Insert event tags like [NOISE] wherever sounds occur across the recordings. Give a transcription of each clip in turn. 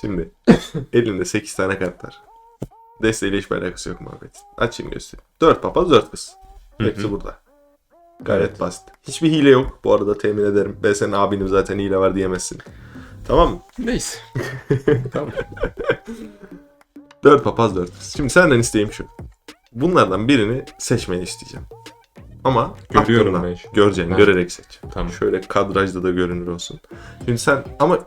Şimdi [COUGHS] elimde 8 tane kart var. Desteğiyle hiçbir alakası yok muhabbet. Açayım göstereyim. 4 papaz 4 kız. Hepsi Hı hı. burada. Gayet Evet. basit. Hiçbir hile yok bu arada temin ederim. Ben senin abinim zaten hile var diyemezsin. Tamam mı? Neyse. [LAUGHS] tamam. 4 papaz 4 kız. Şimdi senden isteğim şu. Bunlardan birini seçmeni isteyeceğim. Ama Görüyorum aklından ben Göreceksin, Ha. görerek seç. Tamam. Şöyle kadrajda da görünür olsun. Şimdi sen ama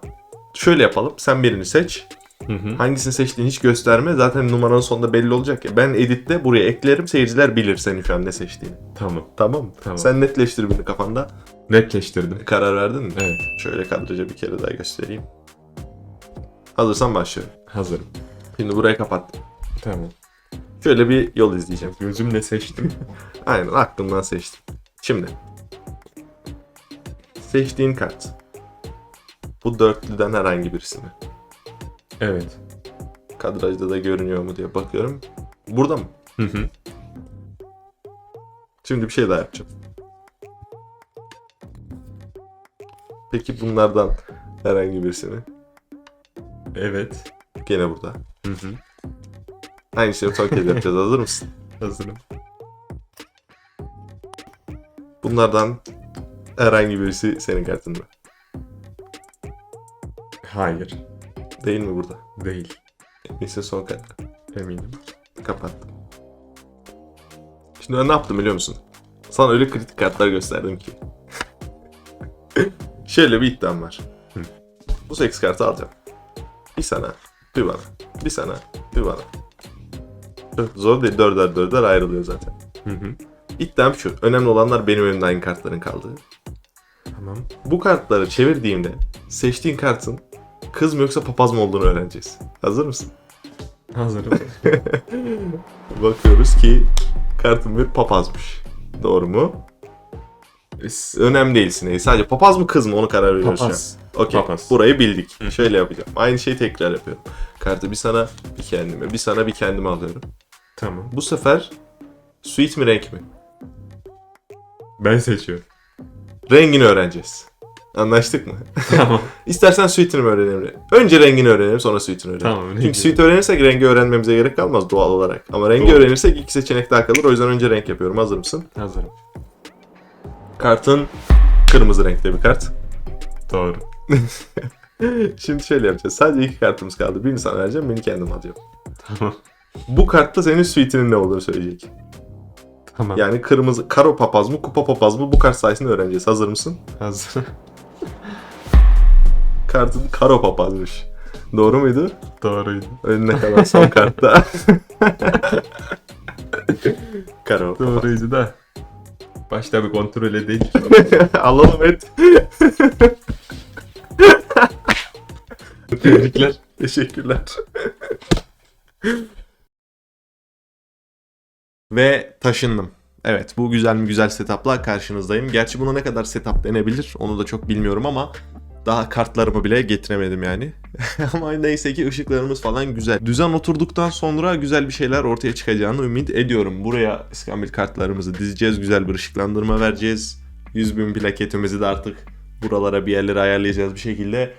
şöyle yapalım. Sen birini seç. Hı hı. Hangisini seçtiğini hiç gösterme. Zaten numaranın sonunda belli olacak ya. Ben editte buraya eklerim. Seyirciler bilir senin şu an ne seçtiğini. Tamam. Tamam mı? Tamam. Sen netleştir bunu kafanda. Netleştirdim. Karar verdin mi? Evet. Şöyle kadraja bir kere daha göstereyim. Hazırsan başlıyorum. Hazırım. Şimdi burayı kapattım. Tamam. Şöyle bir yol izleyeceğim. Gözümle seçtim. [LAUGHS] Aynen aklımdan seçtim. Şimdi. Seçtiğin kart. Bu dörtlüden herhangi birisi mi? evet. Kadrajda da görünüyor mu diye bakıyorum. Burada mı? Hı hı. Şimdi bir şey daha yapacağım. Peki bunlardan herhangi birisi mi? Evet. Gene burada. Hı hı. Aynı şeyi son kez yapacağız. Hazır mısın? [LAUGHS] Hazırım. Bunlardan herhangi birisi senin kartında. Hayır. Değil mi burada? Değil. Neyse son kart. Eminim. Kapattım. Şimdi ben ne yaptım biliyor musun? Sana öyle kritik kartlar gösterdim ki. [LAUGHS] Şöyle bir iddiam var. Hı. Bu seks kartı alacağım. Bir sana, bir bana. Bir sana, bir bana. Çok Zor değil. Dörder dörder ayrılıyor zaten. Hı hı. İddiam şu. Önemli olanlar benim önümde aynı kartların kaldığı. Tamam. Bu kartları çevirdiğimde seçtiğin kartın kız mı yoksa papaz mı olduğunu öğreneceğiz. Hazır mısın? Hazırım. [LAUGHS] Bakıyoruz ki kartın bir papazmış. Doğru mu? Önemli değil sineği. Sadece papaz mı kız mı onu karar veriyoruz Papaz. şu an. Okey. Burayı bildik. Şöyle yapacağım. Aynı şeyi tekrar yapıyorum. Kartı bir sana bir kendime. Bir sana bir kendime alıyorum. Tamam. Bu sefer sweet mi renk mi? Ben seçiyorum. Rengini öğreneceğiz. Anlaştık mı? tamam. [LAUGHS] İstersen sweet'ini mi öğrenelim? Önce rengini öğrenelim sonra sweet'ini öğrenelim. Tamam. Çünkü sweet öğrenirsek rengi öğrenmemize gerek kalmaz doğal olarak. Ama rengi Doğru. öğrenirsek iki seçenek daha kalır. O yüzden önce renk yapıyorum. Hazır mısın? Hazırım. Kartın kırmızı renkte bir kart. Doğru. [LAUGHS] Şimdi şöyle yapacağız. Sadece iki kartımız kaldı. Birini sana vereceğim, birini kendim alacağım. Tamam. Bu kartta senin suite'inin ne olduğunu söyleyecek. Tamam. Yani kırmızı, karo papaz mı, kupa papaz mı bu kart sayesinde öğreneceğiz. Hazır mısın? Hazır. Kartın karo papazmış. Doğru muydu? Doğruydu. Önüne kalan son kartta. [LAUGHS] karo. papaz. Doğruydu da. Başta bir kontrol edeyim. [LAUGHS] Alalım et. [LAUGHS] Tebrikler. Teşekkürler. Ve taşındım. Evet bu güzel mi güzel setupla karşınızdayım. Gerçi buna ne kadar setup denebilir onu da çok bilmiyorum ama daha kartlarımı bile getiremedim yani. [LAUGHS] ama neyse ki ışıklarımız falan güzel. Düzen oturduktan sonra güzel bir şeyler ortaya çıkacağını ümit ediyorum. Buraya iskambil kartlarımızı dizeceğiz. Güzel bir ışıklandırma vereceğiz. 100 bin plaketimizi de artık buralara bir yerlere ayarlayacağız bir şekilde.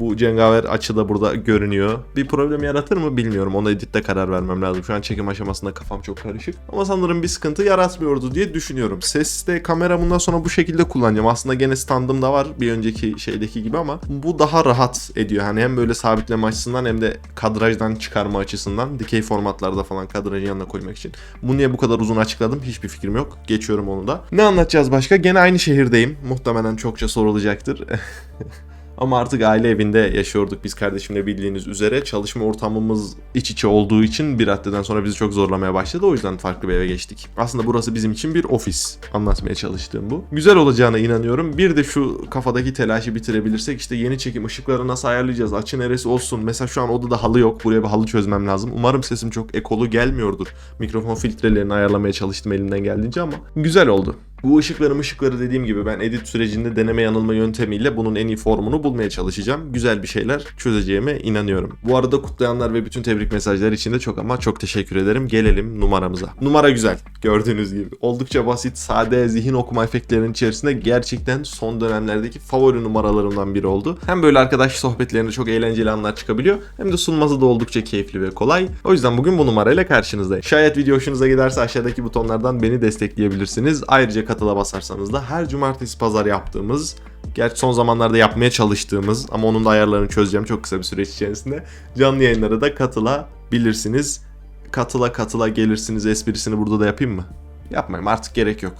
Bu cengaver açı da burada görünüyor. Bir problem yaratır mı bilmiyorum. Ona editte karar vermem lazım. Şu an çekim aşamasında kafam çok karışık. Ama sanırım bir sıkıntı yaratmıyordu diye düşünüyorum. Seste kamera bundan sonra bu şekilde kullanacağım. Aslında gene standım da var bir önceki şeydeki gibi ama bu daha rahat ediyor. Hani hem böyle sabitleme açısından hem de kadrajdan çıkarma açısından. Dikey formatlarda falan kadrajın yanına koymak için. Bu niye bu kadar uzun açıkladım hiçbir fikrim yok. Geçiyorum onu da. Ne anlatacağız başka? Gene aynı şehirdeyim. Muhtemelen çokça sorulacaktır. [LAUGHS] Ama artık aile evinde yaşıyorduk biz kardeşimle bildiğiniz üzere. Çalışma ortamımız iç içe olduğu için bir raddeden sonra bizi çok zorlamaya başladı. O yüzden farklı bir eve geçtik. Aslında burası bizim için bir ofis. Anlatmaya çalıştığım bu. Güzel olacağına inanıyorum. Bir de şu kafadaki telaşı bitirebilirsek işte yeni çekim ışıkları nasıl ayarlayacağız? Açı neresi olsun? Mesela şu an odada halı yok. Buraya bir halı çözmem lazım. Umarım sesim çok ekolu gelmiyordur. Mikrofon filtrelerini ayarlamaya çalıştım elimden geldiğince ama güzel oldu. Bu ışıkları ışıkları dediğim gibi ben edit sürecinde deneme yanılma yöntemiyle bunun en iyi formunu bulmaya çalışacağım. Güzel bir şeyler çözeceğime inanıyorum. Bu arada kutlayanlar ve bütün tebrik mesajları için de çok ama çok teşekkür ederim. Gelelim numaramıza. Numara güzel. Gördüğünüz gibi. Oldukça basit, sade, zihin okuma efektlerinin içerisinde gerçekten son dönemlerdeki favori numaralarımdan biri oldu. Hem böyle arkadaş sohbetlerinde çok eğlenceli anlar çıkabiliyor hem de sunması da oldukça keyifli ve kolay. O yüzden bugün bu numarayla karşınızdayım. Şayet video hoşunuza giderse aşağıdaki butonlardan beni destekleyebilirsiniz. Ayrıca katıla basarsanız da her cumartesi pazar yaptığımız Gerçi son zamanlarda yapmaya çalıştığımız ama onun da ayarlarını çözeceğim çok kısa bir süreç içerisinde. Canlı yayınlara da katılabilirsiniz. Katıla katıla gelirsiniz esprisini burada da yapayım mı? Yapmayayım artık gerek yok.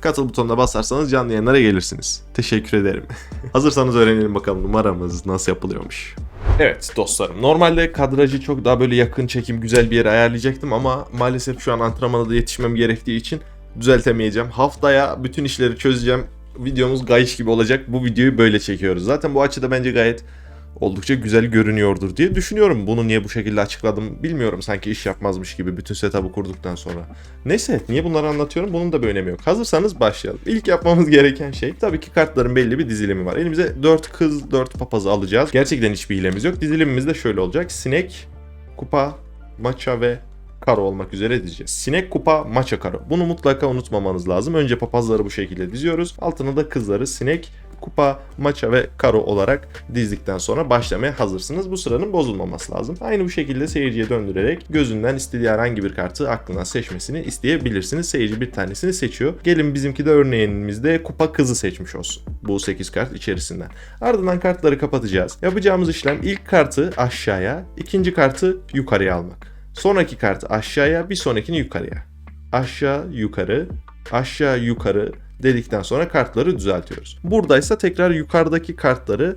Katıl butonuna basarsanız canlı yayınlara gelirsiniz. Teşekkür ederim. [LAUGHS] Hazırsanız öğrenelim bakalım numaramız nasıl yapılıyormuş. Evet dostlarım normalde kadrajı çok daha böyle yakın çekim güzel bir yere ayarlayacaktım ama maalesef şu an antrenmana da yetişmem gerektiği için düzeltemeyeceğim. Haftaya bütün işleri çözeceğim. Videomuz gayiş gibi olacak. Bu videoyu böyle çekiyoruz. Zaten bu açıda bence gayet oldukça güzel görünüyordur diye düşünüyorum. Bunu niye bu şekilde açıkladım bilmiyorum. Sanki iş yapmazmış gibi bütün setup'ı kurduktan sonra. Neyse niye bunları anlatıyorum bunun da bir önemi yok. Hazırsanız başlayalım. İlk yapmamız gereken şey tabii ki kartların belli bir dizilimi var. Elimize 4 kız 4 papazı alacağız. Gerçekten hiçbir hilemiz yok. Dizilimimiz de şöyle olacak. Sinek, kupa, maça ve karo olmak üzere dizeceğiz. Sinek, kupa, maça, karo. Bunu mutlaka unutmamanız lazım. Önce papazları bu şekilde diziyoruz. Altına da kızları sinek, kupa, maça ve karo olarak dizdikten sonra başlamaya hazırsınız. Bu sıranın bozulmaması lazım. Aynı bu şekilde seyirciye döndürerek gözünden istediği herhangi bir kartı aklına seçmesini isteyebilirsiniz. Seyirci bir tanesini seçiyor. Gelin bizimki de örneğimizde kupa kızı seçmiş olsun. Bu 8 kart içerisinden. Ardından kartları kapatacağız. Yapacağımız işlem ilk kartı aşağıya, ikinci kartı yukarıya almak. Sonraki kartı aşağıya, bir sonrakini yukarıya. Aşağı, yukarı, aşağı, yukarı dedikten sonra kartları düzeltiyoruz. Buradaysa tekrar yukarıdaki kartları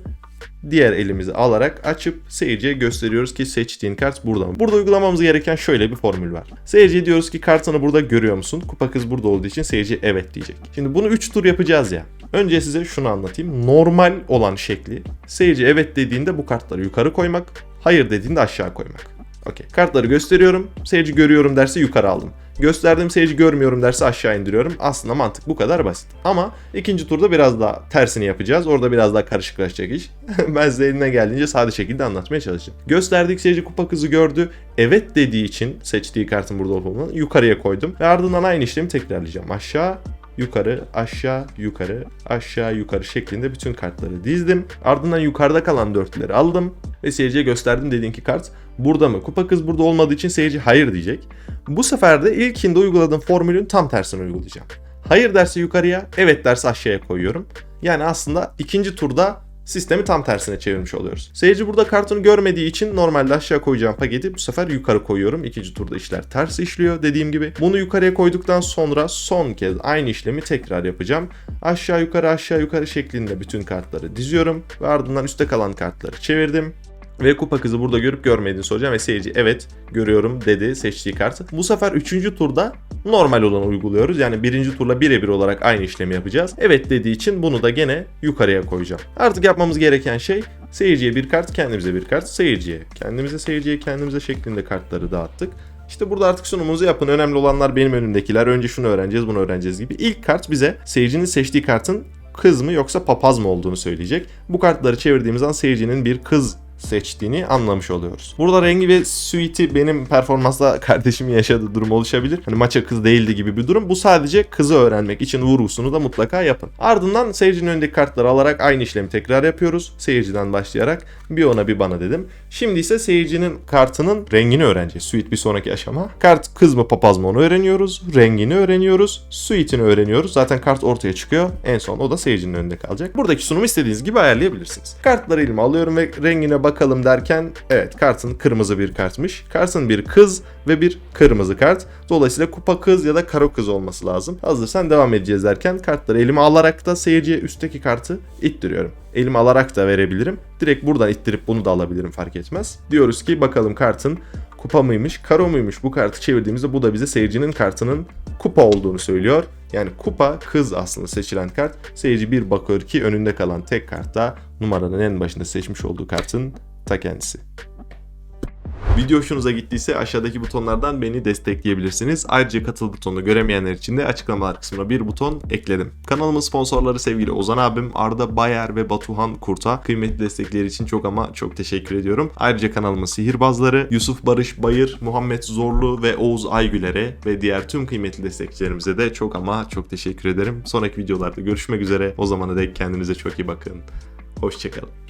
diğer elimizi alarak açıp seyirciye gösteriyoruz ki seçtiğin kart burada mı? Burada uygulamamız gereken şöyle bir formül var. Seyirciye diyoruz ki kartını burada görüyor musun? Kupa kız burada olduğu için seyirci evet diyecek. Şimdi bunu 3 tur yapacağız ya. Önce size şunu anlatayım. Normal olan şekli seyirci evet dediğinde bu kartları yukarı koymak, hayır dediğinde aşağı koymak. Okey. Kartları gösteriyorum. Seyirci görüyorum derse yukarı aldım. Gösterdim seyirci görmüyorum derse aşağı indiriyorum. Aslında mantık bu kadar basit. Ama ikinci turda biraz daha tersini yapacağız. Orada biraz daha karışıklaşacak iş. [LAUGHS] ben size eline geldiğince sade şekilde anlatmaya çalışacağım. Gösterdik seyirci kupa kızı gördü. Evet dediği için seçtiği kartın burada olup yukarıya koydum. Ve ardından aynı işlemi tekrarlayacağım. Aşağı, yukarı, aşağı, yukarı, aşağı, yukarı şeklinde bütün kartları dizdim. Ardından yukarıda kalan dörtleri aldım ve seyirciye gösterdim dediğin ki kart burada mı? Kupa kız burada olmadığı için seyirci hayır diyecek. Bu sefer de ilkinde uyguladığım formülün tam tersini uygulayacağım. Hayır derse yukarıya, evet derse aşağıya koyuyorum. Yani aslında ikinci turda sistemi tam tersine çevirmiş oluyoruz. Seyirci burada kartını görmediği için normalde aşağı koyacağım paketi bu sefer yukarı koyuyorum. İkinci turda işler ters işliyor dediğim gibi. Bunu yukarıya koyduktan sonra son kez aynı işlemi tekrar yapacağım. Aşağı yukarı aşağı yukarı şeklinde bütün kartları diziyorum ve ardından üstte kalan kartları çevirdim. Ve kupa kızı burada görüp görmediğini soracağım ve seyirci evet görüyorum dedi seçtiği kartı. Bu sefer 3. turda normal olanı uyguluyoruz. Yani birinci turla birebir olarak aynı işlemi yapacağız. Evet dediği için bunu da gene yukarıya koyacağım. Artık yapmamız gereken şey seyirciye bir kart, kendimize bir kart, seyirciye. Kendimize, seyirciye, kendimize şeklinde kartları dağıttık. İşte burada artık sunumunuzu yapın. Önemli olanlar benim önümdekiler. Önce şunu öğreneceğiz, bunu öğreneceğiz gibi. İlk kart bize seyircinin seçtiği kartın kız mı yoksa papaz mı olduğunu söyleyecek. Bu kartları çevirdiğimiz an seyircinin bir kız seçtiğini anlamış oluyoruz. Burada rengi ve suite'i benim performansla [LAUGHS] kardeşimin yaşadığı durum oluşabilir. Hani maça kız değildi gibi bir durum. Bu sadece kızı öğrenmek için vurgusunu da mutlaka yapın. Ardından seyircinin önündeki kartları alarak aynı işlemi tekrar yapıyoruz. Seyirciden başlayarak bir ona bir bana dedim. Şimdi ise seyircinin kartının rengini öğreneceğiz. Suite bir sonraki aşama. Kart kız mı papaz mı onu öğreniyoruz. Rengini öğreniyoruz. Suite'ini öğreniyoruz. Zaten kart ortaya çıkıyor. En son o da seyircinin önünde kalacak. Buradaki sunumu istediğiniz gibi ayarlayabilirsiniz. Kartları elime alıyorum ve rengine bakalım derken evet kartın kırmızı bir kartmış. Kartın bir kız ve bir kırmızı kart. Dolayısıyla kupa kız ya da karo kız olması lazım. Hazırsan devam edeceğiz derken kartları elime alarak da seyirciye üstteki kartı ittiriyorum. Elime alarak da verebilirim. Direkt buradan ittirip bunu da alabilirim fark etmez. Diyoruz ki bakalım kartın kupa mıymış, karo muymuş bu kartı çevirdiğimizde bu da bize seyircinin kartının kupa olduğunu söylüyor. Yani kupa kız aslında seçilen kart. Seyirci bir bakıyor ki önünde kalan tek kart da numaranın en başında seçmiş olduğu kartın ta kendisi. Video hoşunuza gittiyse aşağıdaki butonlardan beni destekleyebilirsiniz. Ayrıca katıl butonunu göremeyenler için de açıklamalar kısmına bir buton ekledim. Kanalımın sponsorları sevgili Ozan abim, Arda Bayer ve Batuhan Kurt'a kıymetli destekleri için çok ama çok teşekkür ediyorum. Ayrıca kanalımın sihirbazları Yusuf Barış Bayır, Muhammed Zorlu ve Oğuz Aygüler'e ve diğer tüm kıymetli destekçilerimize de çok ama çok teşekkür ederim. Sonraki videolarda görüşmek üzere. O zamana dek kendinize çok iyi bakın. Hoşçakalın.